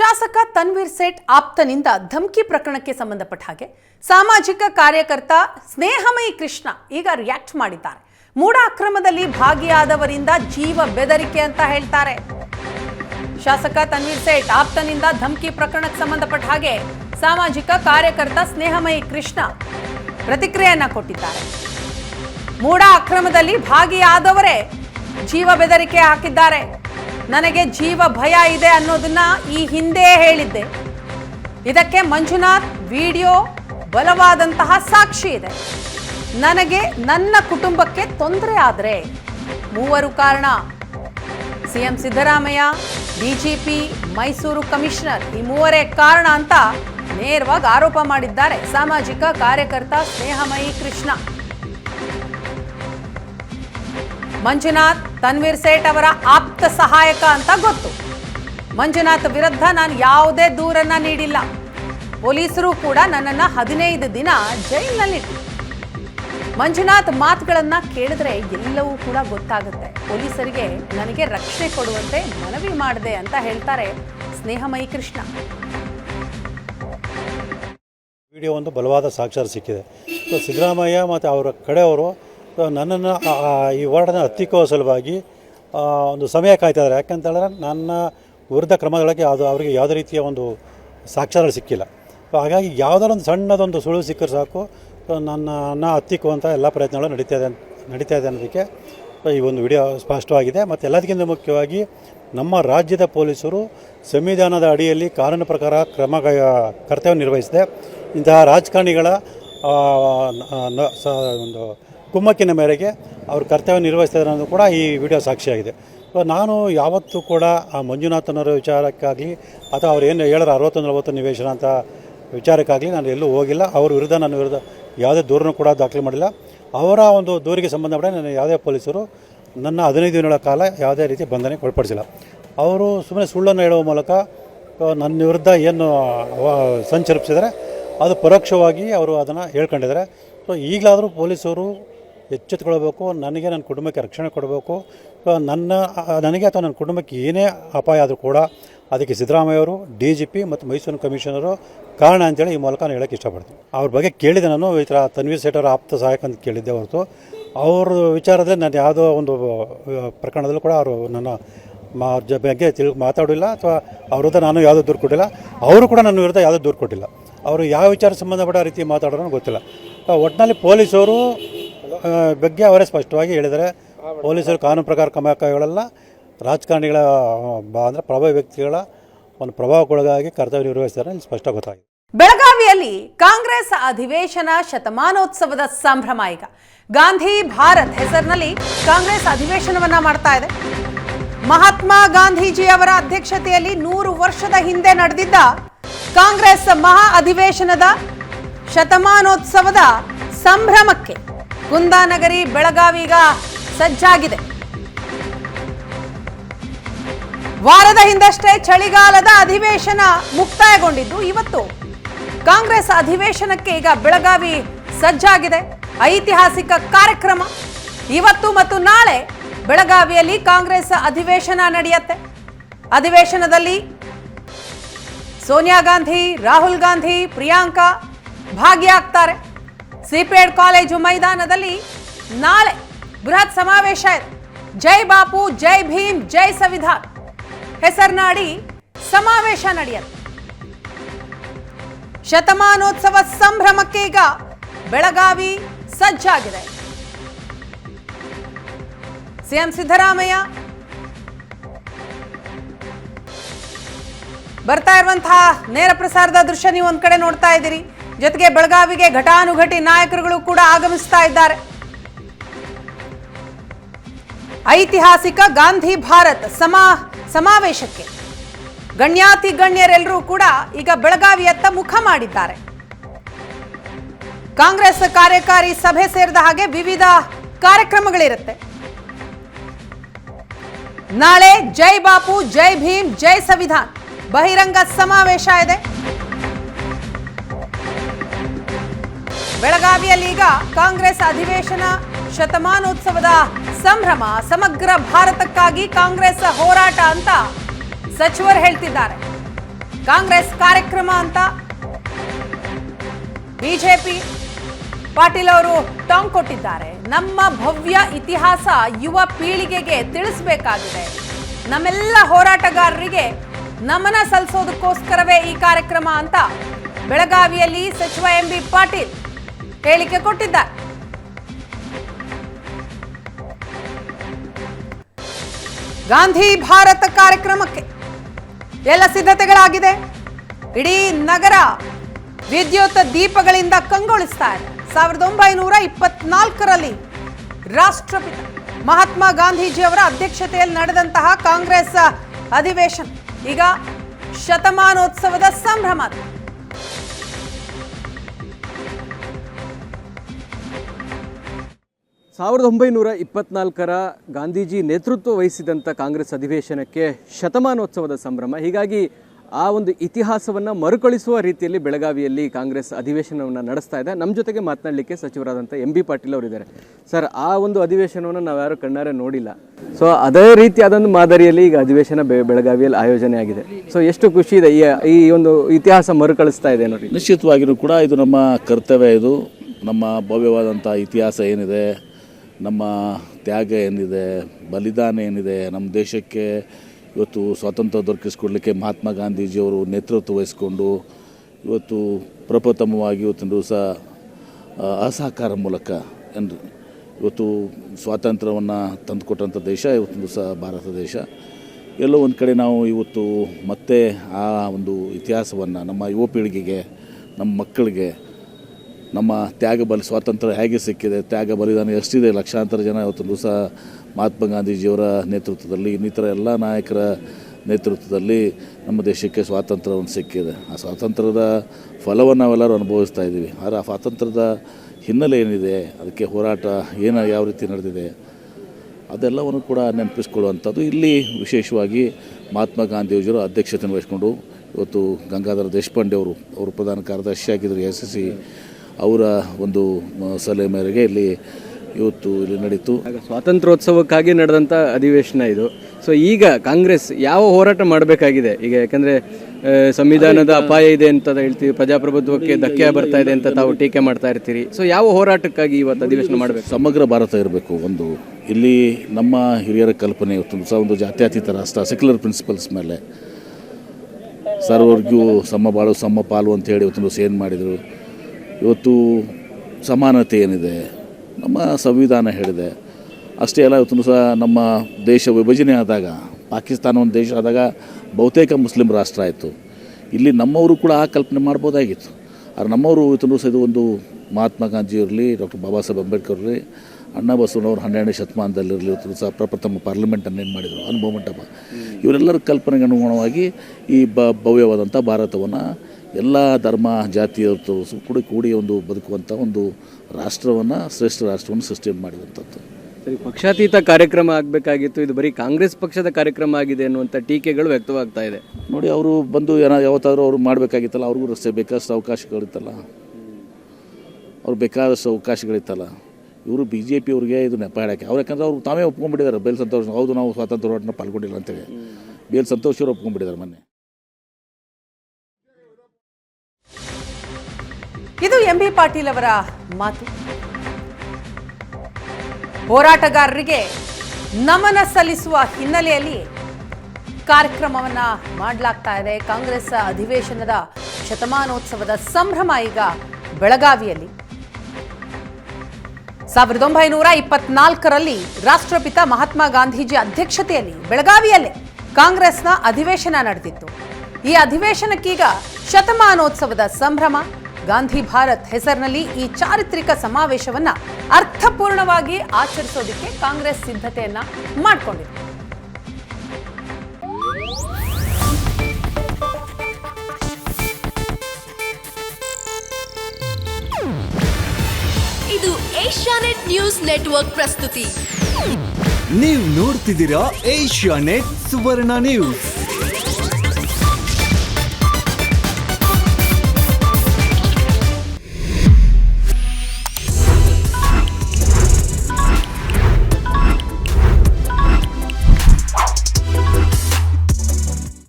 ಶಾಸಕ ತನ್ವೀರ್ ಸೇಠ್ ಆಪ್ತನಿಂದ ಧಮ್ಕಿ ಪ್ರಕರಣಕ್ಕೆ ಸಂಬಂಧಪಟ್ಟ ಹಾಗೆ ಸಾಮಾಜಿಕ ಕಾರ್ಯಕರ್ತ ಸ್ನೇಹಮಯಿ ಕೃಷ್ಣ ಈಗ ರಿಯಾಕ್ಟ್ ಮಾಡಿದ್ದಾರೆ. ಮೂಡ ಅಕ್ರಮದಲ್ಲಿ ಭಾಗಿಯಾದವರಿಂದ ಜೀವ ಬೆದರಿಕೆ ಅಂತ ಹೇಳ್ತಾರೆ. ಶಾಸಕ ತನ್ವೀರ್ ಸೇಠ್ ಆಪ್ತನಿಂದ ಧಮ್ಕಿ ಪ್ರಕರಣಕ್ಕೆ ಸಂಬಂಧಪಟ್ಟ ಹಾಗೆ ಸಾಮಾಜಿಕ ಕಾರ್ಯಕರ್ತ ಸ್ನೇಹಮಯಿ ಕೃಷ್ಣ ಪ್ರತಿಕ್ರಿಯೆಯನ್ನ ಕೊಟ್ಟಿದ್ದಾರೆ. ಮೂಡ ಅಕ್ರಮದಲ್ಲಿ ಭಾಗಿಯಾದವರೇ ಜೀವ ಬೆದರಿಕೆ ಹಾಕಿದ್ದಾರೆ. ನನಗೆ ಜೀವ ಭಯ ಇದೆ ಅನ್ನೋದನ್ನ ಈ ಹಿಂದೆ ಹೇಳಿದ್ದೆ. ಇದಕ್ಕೆ ಮಂಜುನಾಥ್ ವಿಡಿಯೋ ಬಲವಾದಂತಹ ಸಾಕ್ಷಿ ಇದೆ. ನನಗೆ ನನ್ನ ಕುಟುಂಬಕ್ಕೆ ತೊಂದರೆ ಆದರೆ ಮೂವರು ಕಾರಣ. CM Siddaramaiah DGP Mysuru commissioner ಈ ಮೂವರೇ ಕಾರಣ ಅಂತ ನೇರವಾಗಿ ಆರೋಪ ಮಾಡಿದ್ದಾರೆ. ಸಾಮಾಜಿಕ ಕಾರ್ಯಕರ್ತ ಸ್ನೇಹಮಯಿ ಕೃಷ್ಣ. ಮಂಜುನಾಥ್, ತನ್ವೀರ್ ಸೇಠ್ ಅವರ ಆಪ್ತ ಸಹಾಯಕ ಅಂತ ಗೊತ್ತು. ಮಂಜುನಾಥ್ ವಿರುದ್ಧ ನಾನು ಯಾವುದೇ ದೂರನ್ನ ನೀಡಿಲ್ಲ. ಪೊಲೀಸರು ಕೂಡ ನನ್ನನ್ನು ಹದಿನೈದು ದಿನ ಜೈಲಿನಲ್ಲಿಟ್ಟು ಮಂಜುನಾಥ್ ಮಾತುಗಳನ್ನು ಕೇಳಿದ್ರೆ ಎಲ್ಲವೂ ಕೂಡ ಗೊತ್ತಾಗುತ್ತೆ. ಪೊಲೀಸರಿಗೆ ನನಗೆ ರಕ್ಷಣೆ ಕೊಡುವಂತೆ ಮನವಿ ಮಾಡಿದೆ ಅಂತ ಹೇಳ್ತಾರೆ ಸ್ನೇಹಮಯಿ ಕೃಷ್ಣ. ವಿಡಿಯೋ ಒಂದು ಬಲವಾದ ಸಾಕ್ಷಾರ ಸಿಕ್ಕಿದೆ. ಸಿದ್ದರಾಮಯ್ಯ ಮತ್ತು ಅವರ ಕಡೆಯವರು ನನ್ನನ್ನು ಈ ಹೋರಾಟನ ಹತ್ತಿಕ್ಕೋ ಸಲುವಾಗಿ ಒಂದು ಸಮಯ ಕಾಯ್ತಾ ಇದ್ದಾರೆ. ಯಾಕಂತ ಹೇಳಿದ್ರೆ ನನ್ನ ವಿರುದ್ಧ ಕ್ರಮಗಳಿಗೆ ಅದು ಅವರಿಗೆ ಯಾವುದೇ ರೀತಿಯ ಒಂದು ಸಾಕ್ಷರ ಸಿಕ್ಕಿಲ್ಲ. ಹಾಗಾಗಿ ಯಾವುದಾದ್ರು ಒಂದು ಸಣ್ಣದೊಂದು ಸುಳಿವು ಸಿಕ್ಕರೆ ಸಾಕು. ನನ್ನನ್ನು ಹತ್ತಿಕ್ಕುವಂಥ ಎಲ್ಲ ಪ್ರಯತ್ನಗಳು ನಡೀತಾ ಇದೆ ನಡೀತಾ ಇದೆ ಅನ್ನೋದಕ್ಕೆ, ಈ ಒಂದು ವಿಡಿಯೋ ಸ್ಪಷ್ಟವಾಗಿದೆ. ಮತ್ತು ಎಲ್ಲದಕ್ಕಿಂತ ಮುಖ್ಯವಾಗಿ ನಮ್ಮ ರಾಜ್ಯದ ಪೊಲೀಸರು ಸಂವಿಧಾನದ ಅಡಿಯಲ್ಲಿ ಕಾನೂನು ಪ್ರಕಾರ ಕ್ರಮ ಕರ್ತವ್ಯ ನಿರ್ವಹಿಸಿದೆ. ಇಂತಹ ರಾಜಕಾರಣಿಗಳ ಒಂದು ಕುಮ್ಮಕ್ಕಿನ ಮೇರೆಗೆ ಅವರು ಕರ್ತವ್ಯ ನಿರ್ವಹಿಸ್ತಾರೆ ಅನ್ನೋದು ಕೂಡ ಈ ವಿಡಿಯೋ ಸಾಕ್ಷಿಯಾಗಿದೆ. ಸೊ ನಾನು ಯಾವತ್ತೂ ಕೂಡ ಆ ಮಂಜುನಾಥನವರ ವಿಚಾರಕ್ಕಾಗಲಿ ಅಥವಾ ಅವ್ರು ಏನು ಹೇಳೋರು ಅರವತ್ತೊಂದು ನಲವತ್ತು ನಿವೇಶನ ಅಂತ ವಿಚಾರಕ್ಕಾಗಲಿ ನಾನು ಎಲ್ಲೂ ಹೋಗಿಲ್ಲ. ಅವ್ರ ವಿರುದ್ಧ ನನ್ನ ವಿರುದ್ಧ ಯಾವುದೇ ದೂರನ್ನು ಕೂಡ ದಾಖಲೆ ಮಾಡಿಲ್ಲ. ಅವರ ಒಂದು ದೂರಿಗೆ ಸಂಬಂಧಪಟ್ಟ ನನ್ನ ಯಾವುದೇ ಪೊಲೀಸರು ನನ್ನ ಹದಿನೈದು ದಿನಗಳ ಕಾಲ ಯಾವುದೇ ರೀತಿ ಬಂಧನೆ ಒಳಪಡಿಸಿಲ್ಲ ಅವರು ಸುಮ್ಮನೆ ಸುಳ್ಳನ್ನು ಹೇಳುವ ಮೂಲಕ ನನ್ನ ವಿರುದ್ಧ ಏನು ಸಂಚರಿಸಿದರೆ ಅದು ಪರೋಕ್ಷವಾಗಿ ಅವರು ಅದನ್ನು ಹೇಳ್ಕೊಂಡಿದ್ದಾರೆ. ಸೊ ಈಗಲಾದರೂ ಪೊಲೀಸರು ಎಚ್ಚೆತ್ತುಕೊಳ್ಬೇಕು ನನಗೆ ನನ್ನ ಕುಟುಂಬಕ್ಕೆ ರಕ್ಷಣೆ ಕೊಡಬೇಕು. ನನ್ನ ನನಗೆ ಅಥವಾ ನನ್ನ ಕುಟುಂಬಕ್ಕೆ ಏನೇ ಅಪಾಯ ಆದರೂ ಕೂಡ ಅದಕ್ಕೆ ಸಿದ್ದರಾಮಯ್ಯವರು ಡಿ ಜಿ ಪಿ ಮತ್ತು ಮೈಸೂರಿನ ಕಮಿಷನರು ಕಾರಣ ಅಂತೇಳಿ ಈ ಮೂಲಕ ನಾನು ಹೇಳೋಕ್ಕೆ ಇಷ್ಟಪಡ್ತೀನಿ. ಅವ್ರ ಬಗ್ಗೆ ಕೇಳಿದೆ ನಾನು ಈ ಥರ ತನ್ವೀರ್ ಸೇಠ್ ಅವರ ಆಪ್ತ ಸಹಾಯಕ ಅಂತ ಕೇಳಿದ್ದೆ ಹೊರತು. ಅವ್ರ ವಿಚಾರದಲ್ಲಿ ನಾನು ಯಾವುದೋ ಒಂದು ಪ್ರಕರಣದಲ್ಲೂ ಕೂಡ ಅವರು ನನ್ನ ಅವ್ರ ಬಗ್ಗೆ ತಿಳಿ ಮಾತಾಡಿಲ್ಲ ಅಥವಾ ಅವ್ರ ವಿರುದ್ಧ ನಾನು ಯಾವುದೋ ದೂರು ಕೊಟ್ಟಿಲ್ಲ. ಅವರು ಕೂಡ ನನ್ನ ವಿರುದ್ಧ ಯಾವುದೋ ದೂರು ಕೊಟ್ಟಿಲ್ಲ. ಅವರು ಯಾವ ವಿಚಾರ ಸಂಬಂಧಪಟ್ಟ ರೀತಿ ಮಾತಾಡೋರು ಗೊತ್ತಿಲ್ಲ. ಒಟ್ಟಿನಲ್ಲಿ ಪೊಲೀಸರು ಆ, ಬಗ್ಗೆ ಅವರೇ ಸ್ಪಷ್ಟವಾಗಿ ಹೇಳಿದರೆ ಪೊಲೀಸರು ಕಾನೂನು ಪ್ರಕಾರ ಕ್ರಮ ಕೈಗೊಳ್ಳಲ್ಲ. ರಾಜಕಾರಣಿಗಳ ಅಂದ್ರೆ ಪ್ರಭಾವಿ ವ್ಯಕ್ತಿಗಳ ಒಂದು ಪ್ರಭಾವಕ್ಕೊಳಗಾಗಿ ಕರ್ತವ್ಯ ನಿರ್ವಹಿಸ್ತಾರೆ ಸ್ಪಷ್ಟ ಗೊತ್ತಾಗಿದೆ. ಬೆಳಗಾವಿಯಲ್ಲಿ ಕಾಂಗ್ರೆಸ್ ಅಧಿವೇಶನ ಶತಮಾನೋತ್ಸವದ ಸಂಭ್ರಮ ಈಗ ಗಾಂಧಿ ಭಾರತ್ ಹೆಸರಿನಲ್ಲಿ ಕಾಂಗ್ರೆಸ್ ಅಧಿವೇಶನವನ್ನ ಮಾಡ್ತಾ ಇದೆ. ಮಹಾತ್ಮ ಗಾಂಧೀಜಿ ಅವರ ಅಧ್ಯಕ್ಷತೆಯಲ್ಲಿ ನೂರು ವರ್ಷದ ಹಿಂದೆ ನಡೆದಿದ್ದ ಕಾಂಗ್ರೆಸ್ ಮಹಾ ಅಧಿವೇಶನದ ಶತಮಾನೋತ್ಸವದ ಸಂಭ್ರಮಕ್ಕೆ ಕುಂದಾನಗರಿ ಬೆಳಗಾವಿಗ ಸಜ್ಜಾಗಿದೆ. ವಾರದ ಹಿಂದಷ್ಟೇ ಚಳಿಗಾಲದ ಅಧಿವೇಶನ ಮುಕ್ತಾಯಗೊಂಡಿದ್ದು ಇವತ್ತು ಕಾಂಗ್ರೆಸ್ ಅಧಿವೇಶನಕ್ಕೆ ಈಗ ಬೆಳಗಾವಿ ಸಜ್ಜಾಗಿದೆ. ಐತಿಹಾಸಿಕ ಕಾರ್ಯಕ್ರಮ. ಇವತ್ತು ಮತ್ತು ನಾಳೆ ಬೆಳಗಾವಿಯಲ್ಲಿ ಕಾಂಗ್ರೆಸ್ ಅಧಿವೇಶನ ನಡೆಯುತ್ತೆ. ಅಧಿವೇಶನದಲ್ಲಿ ಸೋನಿಯಾ ಗಾಂಧಿ, ರಾಹುಲ್ ಗಾಂಧಿ, ಪ್ರಿಯಾಂಕಾ ಭಾಗಿಯಾಗ್ತಾರೆ. ಸಿಪೇಡ್ ಕಾಲೇಜು ಮೈದಾನದಲ್ಲಿ ನಾಳೆ ಬೃಹತ್ ಸಮಾವೇಶ ಜೈ ಬಾಪು, ಜೈ ಭೀಮ್, ಜೈ ಸಂವಿಧಾನ್. ಹೆಸರಿನಾಡಿ ಸಮಾವೇಶ ನಡೆಯುತ್ತೆ ಶತಮಾನೋತ್ಸವ ಸಂಭ್ರಮಕ್ಕೆ ಈಗ ಬೆಳಗಾವಿ ಸಜ್ಜಾಗಿದೆ. ಸಿಎಂ ಸಿದ್ದರಾಮಯ್ಯ ಬರ್ತಾ ಇರುವಂತಹ ನೇರ ಪ್ರಸಾರದ ದೃಶ್ಯ ನೀವು ಒಂದ್ ಕಡೆ ನೋಡ್ತಾ ಇದ್ದೀರಿ. ಜೊತೆಗೆ ಬೆಳಗಾವಿಗೆ ಘಟಾನುಘಟಿ ನಾಯಕರುಗಳು ಕೂಡ ಆಗಮಿಸ್ತಾ ಇದ್ದಾರೆ. ಐತಿಹಾಸಿಕ ಗಾಂಧಿ ಭಾರತ್ ಸಮಾ, ಸಮಾವೇಶಕ್ಕೆ ಗಣ್ಯಾತಿ ಗಣ್ಯರೆಲ್ಲರೂ ಕೂಡ ಈಗ ಬೆಳಗಾವಿಯತ್ತ ಮುಖ ಮಾಡಿದ್ದಾರೆ. ಕಾಂಗ್ರೆಸ್ ಕಾರ್ಯಕಾರಿ ಸಭೆ ಸೇರಿದ ಹಾಗೆ ವಿವಿಧ ಕಾರ್ಯಕ್ರಮಗಳಿರುತ್ತೆ. ನಾಳೆ ಜೈ ಬಾಪು, ಜೈ ಭೀಮ್, ಜೈ ಸಂವಿಧಾನ್. ಬಹಿರಂಗ ಸಮಾವೇಶ ಇದೆ. ಬೆಳಗಾವಿಯಲ್ಲಿ ಈಗ ಕಾಂಗ್ರೆಸ್ ಅಧಿವೇಶನ ಶತಮಾನೋತ್ಸವದ ಸಂಭ್ರಮ, ಸಮಗ್ರ ಭಾರತಕ್ಕಾಗಿ ಕಾಂಗ್ರೆಸ್ ಹೋರಾಟ ಅಂತ ಸಚಿವರು ಹೇಳ್ತಿದ್ದಾರೆ. ಕಾಂಗ್ರೆಸ್ ಕಾರ್ಯಕ್ರಮ ಅಂತ ಬಿಜೆಪಿ, ಪಾಟೀಲ್ ಅವರು ಟಾಂಗ್ ಕೊಟ್ಟಿದ್ದಾರೆ. ನಮ್ಮ ಭವ್ಯ ಇತಿಹಾಸ ಯುವ ಪೀಳಿಗೆಗೆ ತಿಳಿಸಬೇಕಾಗಿದೆ. ನಮ್ಮೆಲ್ಲ ಹೋರಾಟಗಾರರಿಗೆ ನಮನ ಸಲ್ಲಿಸೋದಕ್ಕೋಸ್ಕರವೇ ಈ ಕಾರ್ಯಕ್ರಮ ಅಂತ ಬೆಳಗಾವಿಯಲ್ಲಿ ಸಚಿವ ಎಂ ಬಿ ಪಾಟೀಲ್ ಹೇಳಿಕೆ ಕೊಟ್ಟಿದ್ದ. ಗಾಂಧಿ ಭಾರತ ಕಾರ್ಯಕ್ರಮಕ್ಕೆ ಎಲ್ಲ ಸಿದ್ಧತೆಗಳಾಗಿದೆ. ಇಡೀ ನಗರ ವಿದ್ಯುತ್ ದೀಪಗಳಿಂದ ಕಂಗೊಳಿಸ್ತಾರೆ. ಸಾವಿರದ ಒಂಬೈನೂರ ಇಪ್ಪತ್ನಾಲ್ಕರಲ್ಲಿ ರಾಷ್ಟ್ರಪಿತ ಮಹಾತ್ಮ ಗಾಂಧೀಜಿಯವರ ಅಧ್ಯಕ್ಷತೆಯಲ್ಲಿ ನಡೆದಂತಹ ಕಾಂಗ್ರೆಸ್ ಅಧಿವೇಶನ. ಈಗ ಶತಮಾನೋತ್ಸವದ ಸಂಭ್ರಮ. ಸಾವಿರದ ಒಂಬೈನೂರ ಇಪ್ಪತ್ನಾಲ್ಕರ ಗಾಂಧೀಜಿ ನೇತೃತ್ವ ವಹಿಸಿದಂಥ ಕಾಂಗ್ರೆಸ್ ಅಧಿವೇಶನಕ್ಕೆ ಶತಮಾನೋತ್ಸವದ ಸಂಭ್ರಮ. ಹೀಗಾಗಿ ಆ ಒಂದು ಇತಿಹಾಸವನ್ನು ಮರುಕಳಿಸುವ ರೀತಿಯಲ್ಲಿ ಬೆಳಗಾವಿಯಲ್ಲಿ ಕಾಂಗ್ರೆಸ್ ಅಧಿವೇಶನವನ್ನು ನಡೆಸ್ತಾ ಇದೆ. ನಮ್ಮ ಜೊತೆಗೆ ಮಾತನಾಡಲಿಕ್ಕೆ ಸಚಿವರಾದಂಥ ಎಂ ಬಿ ಪಾಟೀಲ್ ಅವರಿದ್ದಾರೆ. ಸರ್, ಆ ಒಂದು ಅಧಿವೇಶನವನ್ನು ನಾವು ಯಾರು ಕಣ್ಣಾರೆ ನೋಡಿಲ್ಲ. ಸೊ ಅದೇ ರೀತಿಯಾದೊಂದು ಮಾದರಿಯಲ್ಲಿ ಈಗ ಅಧಿವೇಶನ ಬೆಳಗಾವಿಯಲ್ಲಿ ಆಯೋಜನೆ ಆಗಿದೆ. ಸೊ ಎಷ್ಟು ಖುಷಿ ಇದೆ ಈ ಈ ಒಂದು ಇತಿಹಾಸ ಮರುಕಳಿಸ್ತಾ ಇದೆ ನೋಡಿ. ನಿಶ್ಚಿತವಾಗಿಯೂ ಕೂಡ ಇದು ನಮ್ಮ ಕರ್ತವ್ಯ ಇದು. ನಮ್ಮ ಭವ್ಯವಾದಂಥ ಇತಿಹಾಸ ಏನಿದೆ ನಮ್ಮ ತ್ಯಾಗ ಏನಿದೆ, ಬಲಿದಾನ ಏನಿದೆ, ನಮ್ಮ ದೇಶಕ್ಕೆ ಇವತ್ತು ಸ್ವಾತಂತ್ರ್ಯ ದೊರಕಿಸ್ಕೊಡ್ಲಿಕ್ಕೆ ಮಹಾತ್ಮ ಗಾಂಧೀಜಿಯವರು ನೇತೃತ್ವ ವಹಿಸ್ಕೊಂಡು ಇವತ್ತು ಪ್ರಪ್ರಥಮವಾಗಿ ಇವತ್ತಿನ ದಿವಸ ಅಸಹಕಾರ ಮೂಲಕ ಎಂದು ಇವತ್ತು ಸ್ವಾತಂತ್ರ್ಯವನ್ನು ತಂದುಕೊಟ್ಟಂಥ ದೇಶ, ಇವತ್ತಿನ ದಿವಸ ಭಾರತ ದೇಶ. ಎಲ್ಲೋ ಒಂದು ಕಡೆ ನಾವು ಇವತ್ತು ಮತ್ತೆ ಆ ಒಂದು ಇತಿಹಾಸವನ್ನು ನಮ್ಮ ಯುವ ಪೀಳಿಗೆಗೆ, ನಮ್ಮ ಮಕ್ಕಳಿಗೆ ನಮ್ಮ ತ್ಯಾಗ ಬಲಿ, ಸ್ವಾತಂತ್ರ್ಯ ಹೇಗೆ ಸಿಕ್ಕಿದೆ, ತ್ಯಾಗ ಬಲಿದಾನ ಎಷ್ಟಿದೆ, ಲಕ್ಷಾಂತರ ಜನ ಇವತ್ತು ದಿವಸ ಮಹಾತ್ಮ ಗಾಂಧೀಜಿಯವರ ನೇತೃತ್ವದಲ್ಲಿ, ಇನ್ನಿತರ ಎಲ್ಲ ನಾಯಕರ ನೇತೃತ್ವದಲ್ಲಿ ನಮ್ಮ ದೇಶಕ್ಕೆ ಸ್ವಾತಂತ್ರ್ಯವನ್ನು ಸಿಕ್ಕಿದೆ. ಆ ಸ್ವಾತಂತ್ರ್ಯದ ಫಲವನ್ನು ನಾವೆಲ್ಲರೂ ಅನುಭವಿಸ್ತಾ ಇದ್ದೀವಿ. ಆದರೆ ಆ ಸ್ವಾತಂತ್ರ್ಯದ ಹಿನ್ನೆಲೆ ಏನಿದೆ, ಅದಕ್ಕೆ ಹೋರಾಟ ಏನು ಯಾವ ರೀತಿ ನಡೆದಿದೆ, ಅದೆಲ್ಲವನ್ನು ಕೂಡ ನೆನಪಿಸ್ಕೊಳ್ಳುವಂಥದ್ದು. ಇಲ್ಲಿ ವಿಶೇಷವಾಗಿ ಮಹಾತ್ಮ ಗಾಂಧೀಜಿಯವರು ಅಧ್ಯಕ್ಷತೆಯನ್ನು ವಹಿಸ್ಕೊಂಡು ಇವತ್ತು ಗಂಗಾಧರ ದೇಶಪಾಂಡೆ ಅವರು ಅವರು ಪ್ರಧಾನ ಕಾರ್ಯದರ್ಶಿ ಆಗಿದ್ದರು ಎಸ್ ಎಸ್ ಸಿ ಅವರ ಒಂದು ಮ, ಸಲಹೆ ಮೇರೆಗೆ ಇಲ್ಲಿ ಇವತ್ತು ಇಲ್ಲಿ ನಡೀತು ಸ್ವಾತಂತ್ರ್ಯೋತ್ಸವಕ್ಕಾಗಿ ನಡೆದಂಥ ಅಧಿವೇಶನ ಇದು. ಸೊ ಈಗ ಕಾಂಗ್ರೆಸ್ ಯಾವ ಹೋರಾಟ ಮಾಡಬೇಕಾಗಿದೆ? ಈಗ ಯಾಕಂದರೆ ಸಂವಿಧಾನದ ಅಪಾಯ ಇದೆ ಅಂತ ಹೇಳ್ತೀವಿ ಪ್ರಜಾಪ್ರಭುತ್ವಕ್ಕೆ ಧಕ್ಕೆ ಬರ್ತಾ ಇದೆ ಅಂತ ತಾವು ಟೀಕೆ ಮಾಡ್ತಾ ಇರ್ತೀರಿ. ಸೊ ಯಾವ ಹೋರಾಟಕ್ಕಾಗಿ ಇವತ್ತು ಅಧಿವೇಶನ ಮಾಡಬೇಕು? ಸಮಗ್ರ ಭಾರತ ಇರಬೇಕು ಒಂದು. ಇಲ್ಲಿ ನಮ್ಮ ಹಿರಿಯರ ಕಲ್ಪನೆ ಇವತ್ತು ಸಹ ಒಂದು ಜಾತ್ಯತೀತ ರಾಷ್ಟ್ರ ಸೆಕ್ಯುಲರ್ ಪ್ರಿನ್ಸಿಪಲ್ಸ್ ಮೇಲೆ. ಸರ್ವರ್ಗೂ ಸಮ ಬಾಳು ಸಮ ಪಾಲು ಅಂತ ಹೇಳಿ ಇವತ್ತು ಸೇನ್ ಏನು ಮಾಡಿದರು. ಇವತ್ತು ಸಮಾನತೆ ಏನಿದೆ? ನಮ್ಮ ಸಂವಿಧಾನ ಹೇಳಿದೆ. ಅಷ್ಟೇ ಅಲ್ಲ ಇವತ್ತು ಸಹ ನಮ್ಮ ದೇಶ ವಿಭಜನೆ ಆದಾಗ ಪಾಕಿಸ್ತಾನ ಒಂದು ದೇಶ ಆದಾಗ ಬಹುತೇಕ ಮುಸ್ಲಿಂ ರಾಷ್ಟ್ರ ಆಯಿತು. ಇಲ್ಲಿ ನಮ್ಮವರು ಕೂಡ ಆ ಕಲ್ಪನೆ ಮಾಡ್ಬೋದಾಗಿತ್ತು. ಆದರೆ ನಮ್ಮವರು ಇವತ್ತು ಸಹ ಇದು ಒಂದು ಮಹಾತ್ಮ ಗಾಂಧಿ ಇರಲಿ ಡಾಕ್ಟರ್ ಬಾಬಾ ಸಾಹೇಬ್ ಅಂಬೇಡ್ಕರ್ ಇರಲಿ ಅಣ್ಣ ಬಸವನವರು ಹನ್ನೆರಡನೇ ಶತಮಾನದಲ್ಲಿರಲಿ ಇವತ್ತು ಸಹ ಪ್ರಪ್ರಥಮ ಪಾರ್ಲಿಮೆಂಟನ್ನು ಏನು ಮಾಡಿದರು? ಅನುಭವ ಮಂಟಪ. ಇವರೆಲ್ಲರ ಕಲ್ಪನೆಗೆ ಅನುಗುಣವಾಗಿ ಈ ಬ ಭವ್ಯವಾದಂಥ ಭಾರತವನ್ನು ಎಲ್ಲ ಧರ್ಮ ಜಾತಿಯವರು ಕೂಡ ಕೂಡಿ ಒಂದು ಬದುಕುವಂಥ ಒಂದು ರಾಷ್ಟ್ರವನ್ನು ಶ್ರೇಷ್ಠ ರಾಷ್ಟ್ರವನ್ನು ಸೃಷ್ಟಿ ಮಾಡಿದಂಥದ್ದು. ಸರಿ ಪಕ್ಷಾತೀತ ಕಾರ್ಯಕ್ರಮ ಆಗಬೇಕಾಗಿತ್ತು. ಇದು ಬರೀ ಕಾಂಗ್ರೆಸ್ ಪಕ್ಷದ ಕಾರ್ಯಕ್ರಮ ಆಗಿದೆ ಅನ್ನುವಂಥ ಟೀಕೆಗಳು ವ್ಯಕ್ತವಾಗ್ತಾ ಇದೆ. ನೋಡಿ ಅವರು ಬಂದು ಏನೋ ಯಾವತ್ತಾದರೂ ಅವರು ಮಾಡಬೇಕಾಗಿತ್ತಲ್ಲ ಅವ್ರಿಗೂ ರಸ್ತೆ ಬೇಕಾದಷ್ಟು ಅವಕಾಶಗಳಿತ್ತಲ್ಲ. ಅವ್ರು ಬೇಕಾದಷ್ಟು ಅವಕಾಶಗಳಿತ್ತಲ್ಲ. ಇವರು ಬಿ ಜೆ ಪಿ ಅವ್ರಿಗೆ ಇದು ನೆಪ ಹೇಳಕ್ಕೆ. ಅವ್ರು ಯಾಕಂದ್ರೆ ಅವ್ರು ತಾವೇ ಒಪ್ಕೊಂಡ್ಬಿಟ್ಟಿದ್ದಾರೆ. ಬೇಲ್ ಸಂತೋಷ್ ಹೌದು ನಾವು ಸ್ವಾತಂತ್ರ್ಯ ಹೋರಾಟನ ಪಾಲ್ಗೊಂಡಿಲ್ಲ ಅಂತೇಳಿ. ಬೇಲ್ ಸಂತೋಷ್ ಅವರು ಒಪ್ಕೊಂಡ್ಬಿಟ್ಟಿದ್ದಾರೆ ಮೊನ್ನೆ. ಇದು ಎಂ ಬಿ ಪಾಟೀಲ್ ಅವರ ಮಾತು. ಹೋರಾಟಗಾರರಿಗೆ ನಮನ ಸಲ್ಲಿಸುವ ಹಿನ್ನೆಲೆಯಲ್ಲಿ ಕಾರ್ಯಕ್ರಮವನ್ನ ಮಾಡಲಾಗ್ತಾ ಇದೆ. ಕಾಂಗ್ರೆಸ್ ಅಧಿವೇಶನದ ಶತಮಾನೋತ್ಸವದ ಸಂಭ್ರಮ ಈಗ ಬೆಳಗಾವಿಯಲ್ಲಿ. ಸಾವಿರದ ಒಂಬೈನೂರ ಇಪ್ಪತ್ನಾಲ್ಕರಲ್ಲಿ ರಾಷ್ಟ್ರಪಿತ ಮಹಾತ್ಮ ಗಾಂಧೀಜಿ ಅಧ್ಯಕ್ಷತೆಯಲ್ಲಿ ಬೆಳಗಾವಿಯಲ್ಲಿ ಕಾಂಗ್ರೆಸ್ನ ಅಧಿವೇಶನ ನಡೆದಿತ್ತು. ಈ ಅಧಿವೇಶನಕ್ಕೀಗ ಶತಮಾನೋತ್ಸವದ ಸಂಭ್ರಮ ಗಾಂಧಿ ಭಾರತ್ ಹೆಸರಿನಲ್ಲಿ ಈ ಚಾರಿತ್ರಿಕ ಸಮಾವೇಶವನ್ನ ಅರ್ಥಪೂರ್ಣವಾಗಿ ಆಚರಿಸೋದಕ್ಕೆ ಕಾಂಗ್ರೆಸ್ ಸಿದ್ಧತೆಯನ್ನ ಮಾಡಿಕೊಂಡಿದೆ. ಇದು ಏಷ್ಯಾನೆಟ್ ನ್ಯೂಸ್ ನೆಟ್ವರ್ಕ್ ಪ್ರಸ್ತುತಿ. ನೀವು ನೋಡ್ತಿದ್ದೀರಾ ಏಷ್ಯಾ ನೆಟ್ ಸುವರ್ಣ ನ್ಯೂಸ್.